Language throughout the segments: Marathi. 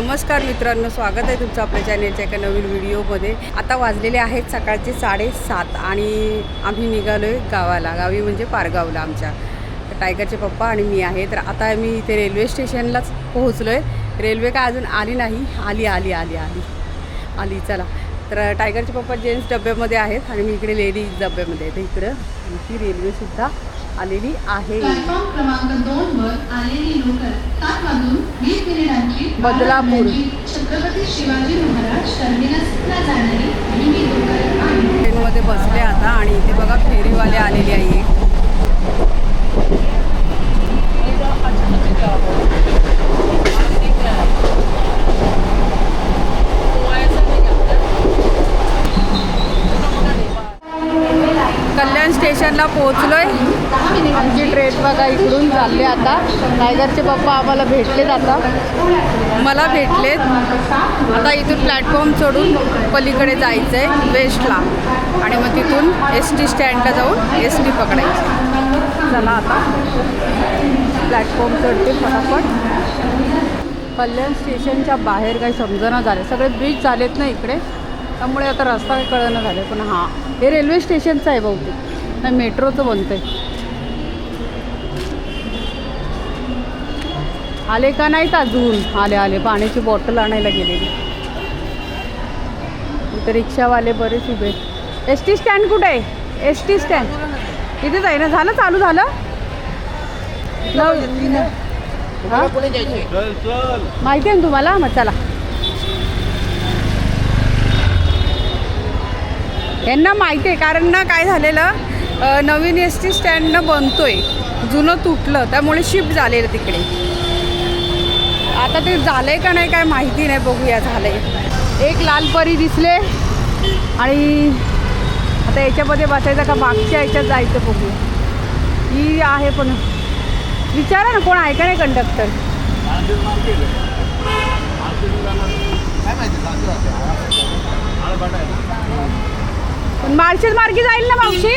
नमस्कार मित्रांनो स्वागत आहे तुमचं आपल्या चॅनेलच्या एका नवीन व्हिडिओमध्ये. आता वाजलेले आहेत सकाळचे साडेसात आणि आम्ही निघालो आहे गावाला. गावी म्हणजे पारगावला आमच्या. टायगरचे पप्पा आणि मी आहे. तर आता मी इथे रेल्वे स्टेशनलाच पोहोचलो आहे रेल्वे काय अजून आली नाही. आली आली आली आली. आली चला. तर टायगरचे पप्पा जेंट्स डब्यामध्ये आहेत आणि मी इकडे लेडीज डब्यामध्ये आहे. तर इकडं आमची रेल्वेसुद्धा आलेली आहे. बदलापूर. छत्रपती शिवाजी महाराज टर्मिनसला जाणारी लोकल आहे. ट्रेनमध्ये बसले आता आणि इथे बघा फेरीवाले आलेले आहे कल्याण स्टेशनला पोहोचलोय. आमची ट्रेन बघा इकडून चालले आता. टायगरचे पप्पा आम्हाला भेटलेत आता. मला भेटलेत. आता इथून प्लॅटफॉर्म चढून पलीकडे जायचं आहे वेस्टला आणि मग तिथून एस टी स्टँडला जाऊन एस टी पकडायची. चला आता. प्लॅटफॉर्म चढते फटाफट. कल्याण स्टेशनच्या बाहेर काही समजणं झाले सगळे ब्रिज झालेत ना इकडे. त्यामुळे आता रस्ता काही कळणं झाले पण हां. हे रेल्वे स्टेशनचं आहे बहुतेक. नाही मेट्रोचं बनतं आहे आले का नाहीत अजून? आले आले. पाण्याची बॉटल आणायला गेलेली. इथं रिक्षावाले बरेच उभे एस टी स्टँड कुठे आहे? S T stand. इथेच आहे ना? झालं चालू झालं? माहिती आहे ना तुम्हाला? मग चला. यांना माहिती आहे कारण ना काय झालेलं? नवीन एस टी स्टँडनं बनतोय. जुनं तुटलं त्यामुळे शिफ्ट झालेलं तिकडे. आता ते झालंय का नाही काय माहिती नाही बघूया झालंय. एक लाल परी दिसले आणि आता याच्यामध्ये बसायचं का मागच्या याच्यात जायचं बघूया. ही आहे पण विचारा ना कोण आहे का नाही कंडक्टर पण मार्शल मार्गी जाईल ना मावशी?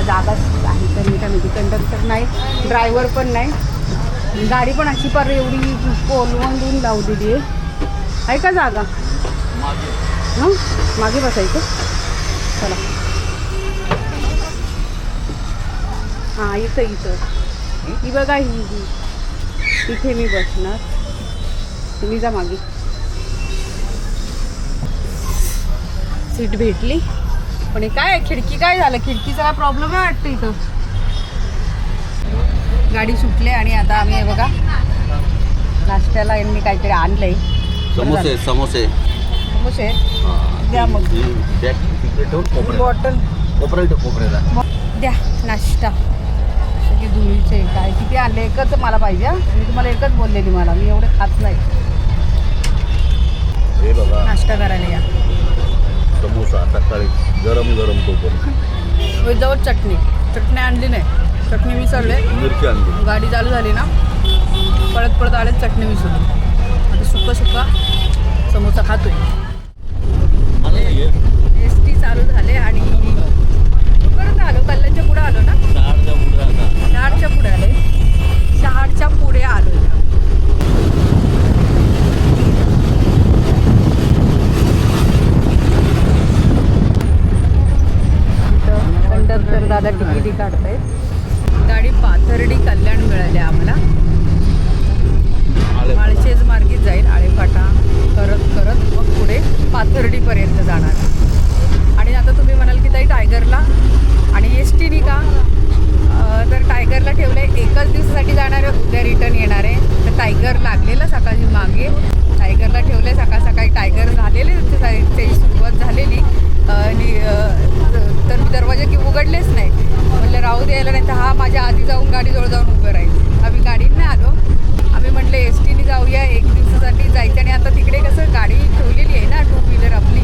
आम्हाला जागा आहे तर मी काय माहिती कंडक्टर नाही ड्रायव्हर पण नाही. गाडी पण अशी पर एवढी कोलवंडून लावलेली आहे. आहे का जागा? हां? मागे बसायचं? चला. हां इथं इथं. ही बघा ही ही. इथे मी बसणार. तुम्ही जा मागे. सीट भेटली? पण हे काय आहे, खिडकी काय झालं? खिडकीचा काय प्रॉब्लेम आहे वाटतं इथं. गाडी सुटली आणि आता आम्ही हे बघा नाश्त्याला यांनी काहीतरी आणलंय. समोसे समोसे. समोसे? द्या मग. कोपऱ्याला बॉटल. ठेव कोपऱ्याला. द्या नाश्ता. सगळी धुळीचे काय किती आणले? एकच मला पाहिजे हा. मी तुम्हाला एकच बोललेली मला. मी एवढे खात नाही. हे बघा. नाश्ता करायला या. समोसा सकाळी गरम गरम तो पण. विदाऊट चटणी. चटणी आणली नाही. चटणी विसरले. मिरची आणली. गाडी चालू झाली ना. पळत पळत आले चटणी विसरली. आता सुका सुका समोसा खातोय एस टी चालू झाले आणि कुठपर्यंत आलो कल्याणच्या पुढे आलो ना शहाडच्या पुढे आले शहाडच्या पुढे आलो कंडक्टर दादा तिकिटी काढतायत गाडी पाथर्डी कल्याण मिळाली आम्हाला माळशेज मार्गीच जाईल आळेफाटा करत करत मग पुढे पाथर्डीपर्यंत जाणार आणि आता तुम्ही म्हणाल की ताई टायगरला आणि एस टीनी का अं, तर टायगरला ठेवलं आहे एकच दिवसासाठी जाणार आहे उद्या रिटर्न येणार आहे. तर टायगर लागलेलं सकाळी मागे. टायगरला ठेवलं आहे सकाळ सकाळी टायगर झालेले त्याची त्याची सुरुवात झालेली. आणि तर मी दरवाजा की उघडलेच नाही. म्हणलं राहू द्यायला नाही तर हा माझ्या आधी जाऊन गाडीजवळ जाऊन उभं राहील. आम्ही गाडीने आलो. आम्ही म्हटलं एस टीने जाऊया एक दिवसासाठी जायचं. आणि आता तिकडे कसं गाडी ठेवलेली आहे ना टू व्हीलर आपली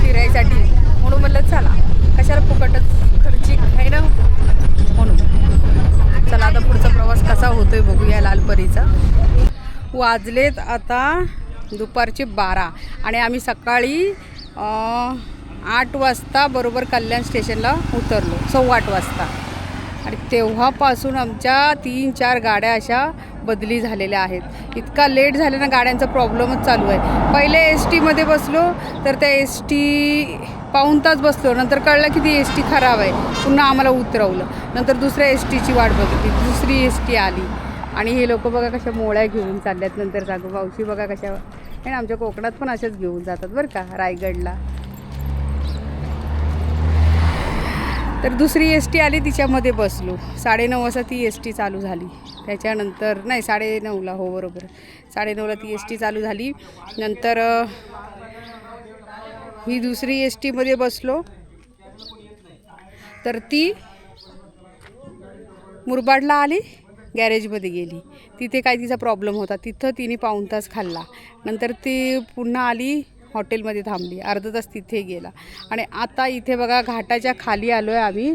फिरायसाठी. म्हणून म्हणलं चला. कशाला फुकटच खर्चिक आहे ना म्हणून चला आता पुढचा प्रवास कसा होतोय बघूया लालपरीचा. वाजलेत आता दुपारचे बारा आणि आम्ही सकाळी आठ वाजता बरोबर कल्याण स्टेशनला उतरलो सव्वा आठ वाजता. आणि तेव्हापासून आमच्या तीन चार गाड्या अशा बदली झालेल्या आहेत. इतका लेट झाल्यानं गाड्यांचा प्रॉब्लेमच चालू आहे. पहिले एस टीमध्ये बसलो तर त्या एस टी पाऊण तास बसलो. नंतर कळलं की ती एस टी खराब आहे. पुन्हा आम्हाला उतरवलं. नंतर दुसऱ्या एस टीची वाट बघितली. दुसरी एस टी आली. आणि हे लोक बघा कशा मोळ्या घेऊन चालल्यात. नंतर सांगू पावशी बघा कशा आणि आमच्या कोकणात पण अशाच घेऊन जातात बरं का रायगडला. तर दुसरी एस टी आली तिच्यामध्ये बसलो. साडेनऊ वाजता ती एस टी चालू झाली. त्याच्यानंतर नाही साडेनऊला हो बरोबर. साडेनऊला ती एस टी चालू झाली. नंतर ही दुसरी एस टीमध्ये बसलो. तर ती मुरबाडला आली गॅरेजमध्ये गेली. तिथे काय तिचा प्रॉब्लेम होता. तिथं तिने पाऊण तास खाल्ला. नंतर ती पुन्हा आली हॉटेलमध्ये थांबली. अर्धा तास तिथे गेला. आणि आता इथे बघा घाटाच्या खाली आलो आहे आम्ही.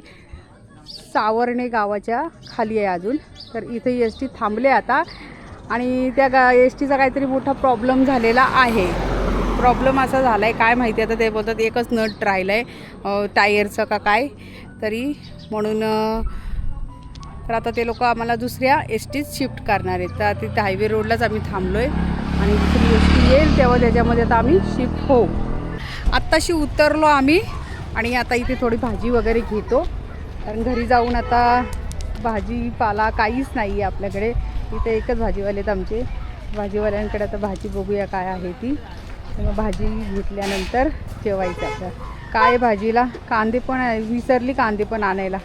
सावर्णे गावाच्या खाली आहे अजून. तर इथे एस टी थांबले आता. आणि त्या गा एस टीचा काहीतरी मोठा प्रॉब्लेम झालेला आहे. प्रॉब्लेम असा झाला आहे काय माहिती आता ते बोलतात एकच नट राहिलं आहे टायरचं का काय तरी म्हणून तर आता ते लोक आम्हाला दुसऱ्या एस टीत शिफ्ट करणार आहेत. तर तिथे हायवे रोडलाच आम्ही थांबलो आहे आणि दुसरी एस टी येईल तेव्हा त्याच्यामध्ये आता आम्ही शिफ्ट होऊ. आत्ताशी उतरलो आम्ही आणि आता इथे थोडी भाजी वगैरे घेतो. कारण घरी जाऊन आता भाजीपाला काहीच नाही आहे आपल्याकडे. इथे एकच भाजीवाले आहेत आमचे. भाजीवाल्यांकडे आता भाजी बघूया काय आहे ती. मग भाजी घेतल्यानंतर जेवायचं आपलं. काय भाजीला? कांदे पण विसरली कांदे पण आणायला.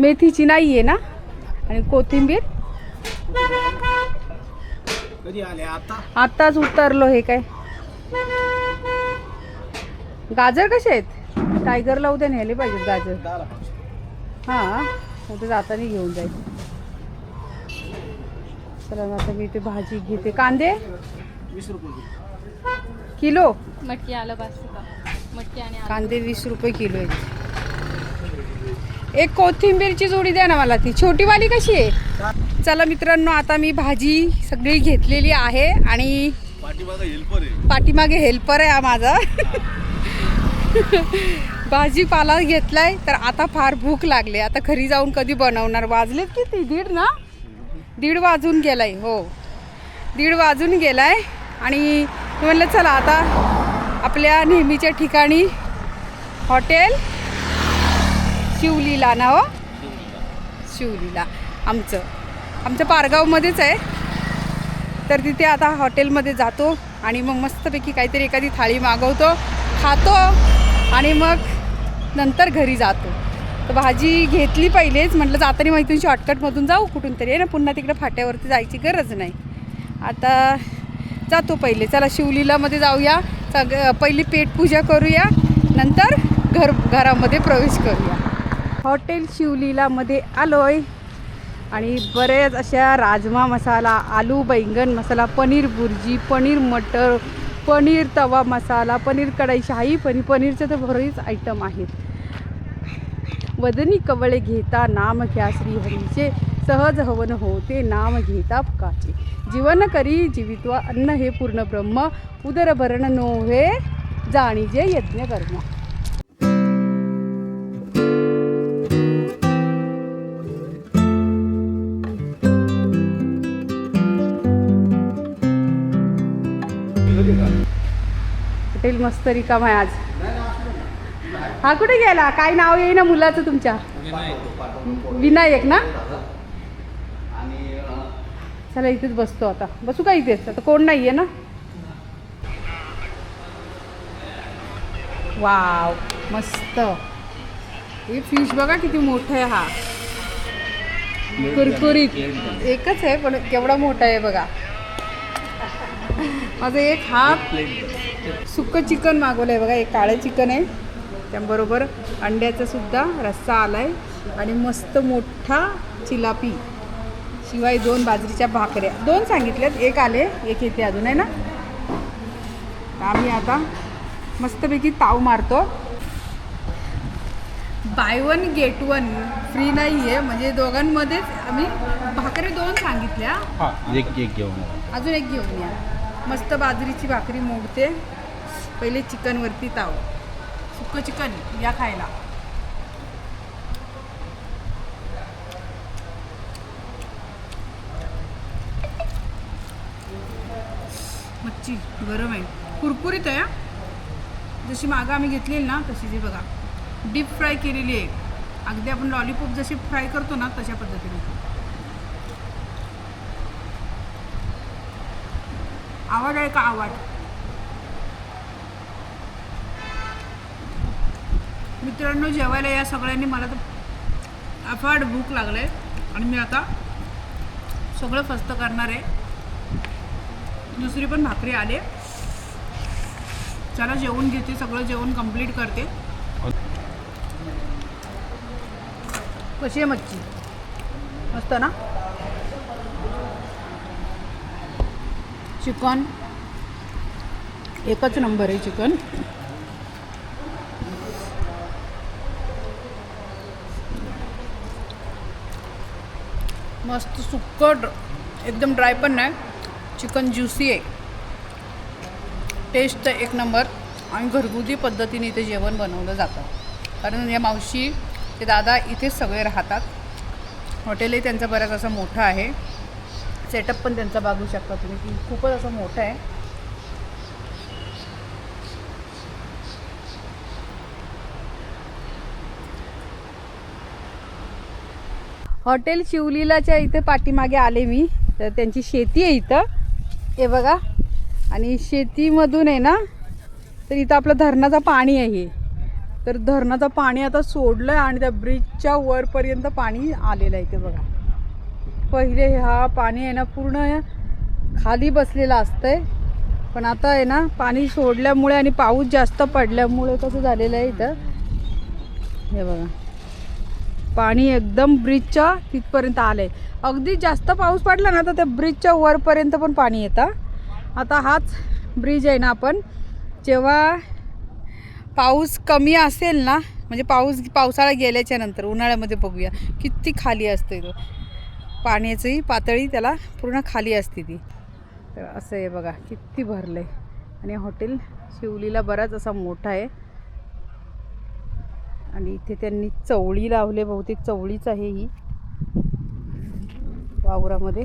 मेथीची नाही आहे ना? आणि कोथिंबीर? आत्ताच उतरलो हे काय? गाजर कसे आहेत? टायगरला उद्या नेले पाहिजेत गाजर. हां उद्या जाताना घेऊन जाईल. चला आता मी ते भाजी घेते. कांदे? वीस रुपये किलो? मटकी आलं बसते का मटकी आणि आलं. कांदे वीस रुपये किलो आहेत. एक कोथिंबीरची जोडी द्या ना मला ती. छोटीवाली कशी आहे? चला मित्रांनो आता मी भाजी सगळी घेतलेली आहे आणि पाठीमागं हेल्पर आहे. पाठीमागे हेल्पर आहे हा माझा. भाजीपाला घेतलाय तर आता फार भूक लागली. आता घरी जाऊन कधी बनवणार? वाजलेत किती? दीड ना? दीड वाजून गेलाय हो. दीड वाजून गेलाय आणि मी म्हणलं चला आता आपल्या नेहमीच्या ठिकाणी हॉटेल शिवलीला ना हो? शिवलीला. आमचं. आमचं पारगावमध्येच आहे. तर तिथे आता हॉटेलमध्ये जातो आणि मग मस्तपैकी काहीतरी एखादी थाळी मागवतो खातो आणि मग नंतर घरी जातो. तर भाजी घेतली पहिलेच. म्हटलं जाताना मग इथून शॉर्टकटमधून जाऊ कुठून तरी. आहे ना पुन्हा तिकडे फाट्यावरती जायची गरज नाही. आता जातो पहिले. चला शिवलीलामध्ये जाऊया. सग पहिली पेटपूजा करूया. नंतर घर घरामध्ये प्रवेश करूया. हॉटेल शिवलीलामध्ये आलो आहे आणि बऱ्याच अशा राजमा मसाला आलू बैंगन मसाला पनीर बुर्जी पनीर मटर पनीर तवा मसाला पनीर कढाई शाही पनीर पनीरचं तर बरेच आयटम आहेत. वदनी कवळे घेता नाम घ्या श्रीहरीचे. सहज हवन होते नाम घेता काचे. जीवन करी जीवित्वा अन्न हे पूर्ण ब्रह्म उदर भरण नोहे जाणीजे यज्ञ कर्म. हॉटेल मस्त रिकाम आहे आज. हा कुठे गेला? काय नाव येई ना मुलाचं तुमच्या? विनायक ना? चला इथेच बसतो आता. बसू का इथेच? आता कोण नाही आहे ना? वाव मस्त. हे फिश बघा किती मोठं आहे हा. कुरकुरीत. एकच आहे पण केवढा मोठा आहे बघा. माझं एक हात सुकं चिकन मागवलं आहे बघा एक काळं चिकन आहे. त्याबरोबर अंड्याचा सुद्धा रस्सा आला आहे आणि मस्त मोठा चिलापी. शिवाय दोन बाजरीच्या भाकऱ्या. दोन सांगितल्यात एक आले एक येते अजून आहे ना? आम्ही आता मस्तपैकी ताव मारतो. Buy one get one free नाही आहे म्हणजे दोघांमध्येच आम्ही भाकरी दोन सांगितल्या. एक एक घेऊन अजून एक घेऊन या. मस्त बाजरीची भाकरी मोडते. पहिले चिकनवरती ताव. सुक्क चिकन या खायला. कच्ची गरम आहे. कुरकुरीत आहे जशी मागं आम्ही घेतलेली ना तशी जी बघा. डीप फ्राय केलेली आहे. अगदी आपण लॉलीपॉप जशी फ्राय करतो ना तशा पद्धतीने. आवाज आहे का आवाज मित्रांनो जेवायला या सगळ्यांनी. मला तर अफाट भूक लागले आणि मी आता सगळं फस्त करणार आहे. दुसरी पण भाकरी आले. चला जेवण घेते सगळं जेवण कंप्लीट करते. कशी आहे मच्छी? मस्त ना? चिकन. एकच नंबर आहे चिकन. मस्त सुक्कट एकदम ड्राय पण नाही. चिकन ज्युसी आहे. टेस्ट एक नंबर आणि घरगुती पद्धतीने इथे जेवण बनवलं जातं. कारण या मावशी ते दादा इथेच सगळे राहतात. हॉटेलही त्यांचं बऱ्याच असं मोठं आहे. सेटअप पण त्यांचा बघू शकता तुम्ही की खूपच असं मोठं आहे. हॉटेल शिवलीलाच्या इथे पाठीमागे आले मी. तर त्यांची शेती आहे इथं. हे बघा. आणि शेतीमधून आहे ना तर इथं आपलं धरणाचं पाणी आहे तर धरणाचं पाणी आता सोडलं आहे आणि त्या ब्रिजच्या वरपर्यंत पाणी आलेलं आहे ते बघा. पहिले हा पाणी आहे ना पूर्ण खाली बसलेलं असतंय. पण आता आहे ना पाणी सोडल्यामुळे आणि पाऊस जास्त पडल्यामुळे कसं झालेलं आहे इथं? हे बघा. पाणी एकदम ब्रिजच्या तिथपर्यंत आलंय. अगदी जास्त पाऊस पडला ना तर त्या ब्रिजच्या वरपर्यंत पण पाणी येतं. आता हाच ब्रिज आहे ना आपण. जेव्हा पाऊस कमी असेल ना म्हणजे पाऊस पावसाळा गेल्याच्यानंतर उन्हाळ्यामध्ये बघूया किती खाली असते तो. पाण्याची पातळी त्याला पूर्ण खाली असते ती. तर असं आहे बघा किती भरलं आहे आणि हॉटेल शिवलीला बराच असा मोठा आहे. आणि इथे त्यांनी चवळी लावले बहुतेक चवळीच आहे ही. वावरामध्ये.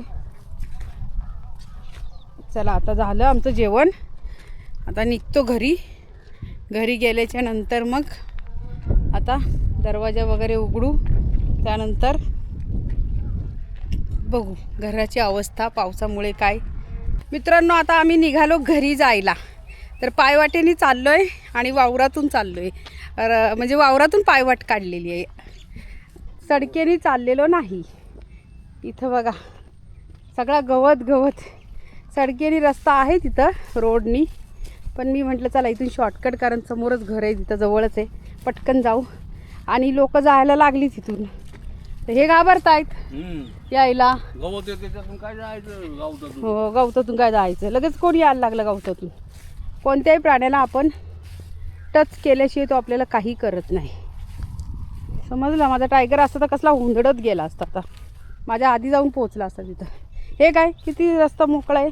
चला आता झालं आमचं जेवण. आता निघतो घरी. घरी गेल्याच्यानंतर मग आता दरवाजा वगैरे उघडू. त्यानंतर बघू घराची अवस्था पावसामुळे काय. मित्रांनो आता आम्ही निघालो घरी जायला. तर पायवाटेने चाललो आहे आणि वावरातून चाललो आहे म्हणजे वावरातून पायवाट काढलेली आहे. सडकेने चाललेलो नाही. इथं बघा सगळा गवत गवत. सडकेने रस्ता आहे तिथं रोडनी. पण मी म्हटलं चला इथून शॉर्टकट कारण समोरच घर आहे तिथं जवळच आहे. पटकन जाऊ. आणि लोक जायला लागली तिथून तर हे घाबरतायत. यायला. हो गवतातून काय जायचं? लगेच कोणी यायला लागलं गवतातून. कोणत्याही प्राण्याला आपण टच केल्याशिवाय तो आपल्याला काही करत नाही. समजला? माझा टायगर असता तर कसला हुंदडत गेला असता आता. माझ्या आधी जाऊन पोचला असता तिथं. हे काय? किती रस्ता मोकळा आहे?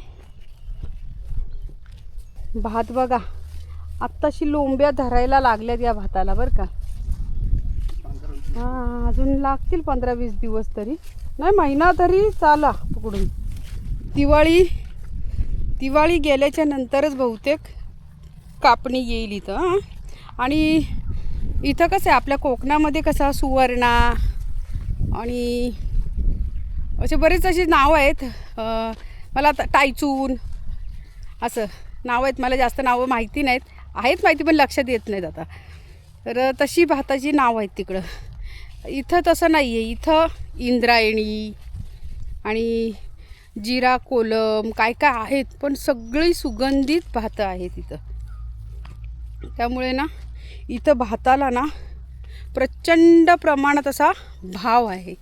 भात बघा. आत्ताशी लोंब्या धरायला लागल्यात या भाताला बरं का. हां अजून लागतील पंधरा वीस दिवस तरी. नाही महिना तरी चाला पकडून दिवाळी दिवाळी गेल्याच्या नंतरच बहुतेक. कापणी येईल इथं आणि इथं कसं आहे आपल्या कोकणामध्ये कसा सुवर्णा आणि असे बरेच असे नावं आहेत. मला आता टायचून असं नावं आहेत मला जास्त नावं माहिती नाहीत. आहेत माहिती पण लक्षात येत नाहीत आता. तर तशी भाताची नावं आहेत तिकडं. इथं तसं नाही आहे इथं इंद्रायणी आणि जिरा कोलम काय काय आहेत पण सगळी सुगंधित भातं आहेत इथं. त्यामुळे ना इथं भाताला ना प्रचंड प्रमाणात असा भाव आहे.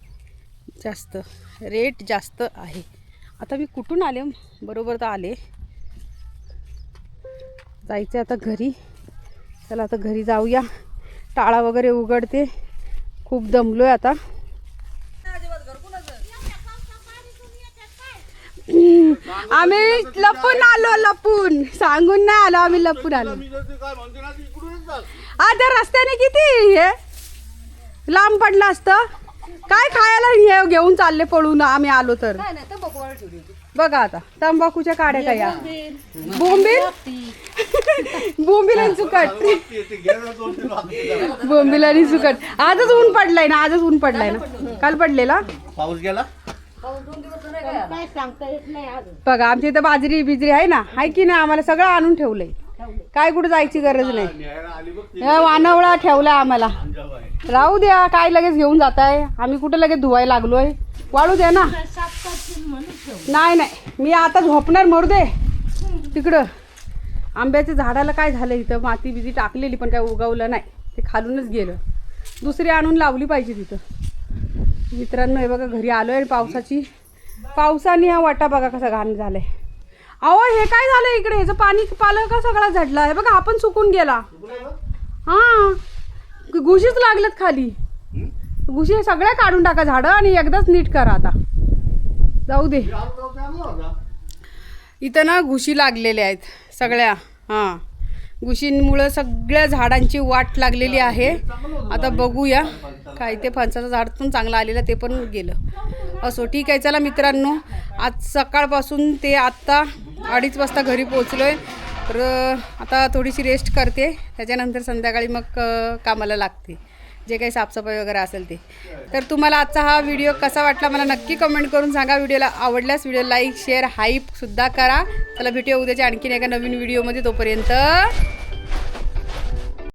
जास्त रेट जास्त आहे. आता मी कुठून आले? बरोबर तर आले. जायचं आता घरी. चला आता घरी जाऊया. टाळा वगैरे उघडते. खूप दमलो आहे आता. आम्ही लपून आलो लपून. सांगून नाही आलो आम्ही लपून आलो. मी जर ते काय म्हणते ना ते इकडूनच जात. आ त्या रस्त्याने किती हे? लांब पडलं असतं. काय खायला हे घेऊन चालले पळून? आम्ही आलो तर. बघा आता तंबाखूच्या काड्या काय. या बोंबील? बोंबील आणि सुकट. बोंबील आणि सुकट. आजच ऊन पडलाय ना आजच ऊन पडलाय ना. काल पडलेला? पाऊस गेला? बघा आमच्या इथं बाजरी बिजरी आहे ना आहे की नाही आम्हाला सगळं आणून ठेवलंय. काय कुठं जायची गरज नाही. आली हे वानवळा ठेवला आम्हाला. राहू द्या काय लगेच घेऊन जाताय. आम्ही कुठं लगेच धुवायला लागलोय. वाळू द्या ना. नाही नाही मी आता झोपणार मरू दे. तिकडं. आंब्याच्या झाडाला काय झालं इथं? माती बिजी टाकलेली पण काय उगवलं नाही. ते खालूनच गेलं. दुसरी आणून लावली पाहिजे तिथं. मित्रांनो हे बघा घरी आलोय आणि पावसाची. पावसाने हा वाटा बघा कसा घाण झालाय. अहो हे काय झालं इकडे? ह्याचं पाणी पालं का सगळा झडला? आहे बघा आपण सुकून गेला. हा. घुशीच लागलेत खाली. घुशी सगळ्या काढून टाका झाडं आणि एकदाच नीट करा आता. जाऊ दे. इथं ना घुशी लागलेल्या आहेत सगळ्या. हां. घुशींमुळं सगळ्या झाडांची वाट लागलेली आहे. आता बघूया. काय ते फणसाचं झाड पण चांगलं आलेलं ते पण गेलं. असो. ठीक आहे चला मित्रांनो आज सकाळपासून ते आत्ता अडीच वाजता घरी पोचलो आहे तर आता थोडीशी रेस्ट करते. त्याच्यानंतर संध्याकाळी मग कामाला लागते. जे काही साफसफाई वगैरे असेल ते. तर तुम्हाला आजचा हा व्हिडिओ कसा वाटला मला नक्की कमेंट करून सांगा. व्हिडिओला आवडल्यास व्हिडिओ लाईक शेअर हाईपसुद्धा करा. चला भेटूया उद्याच्या आणखीन एका नवीन व्हिडिओमध्ये तोपर्यंत.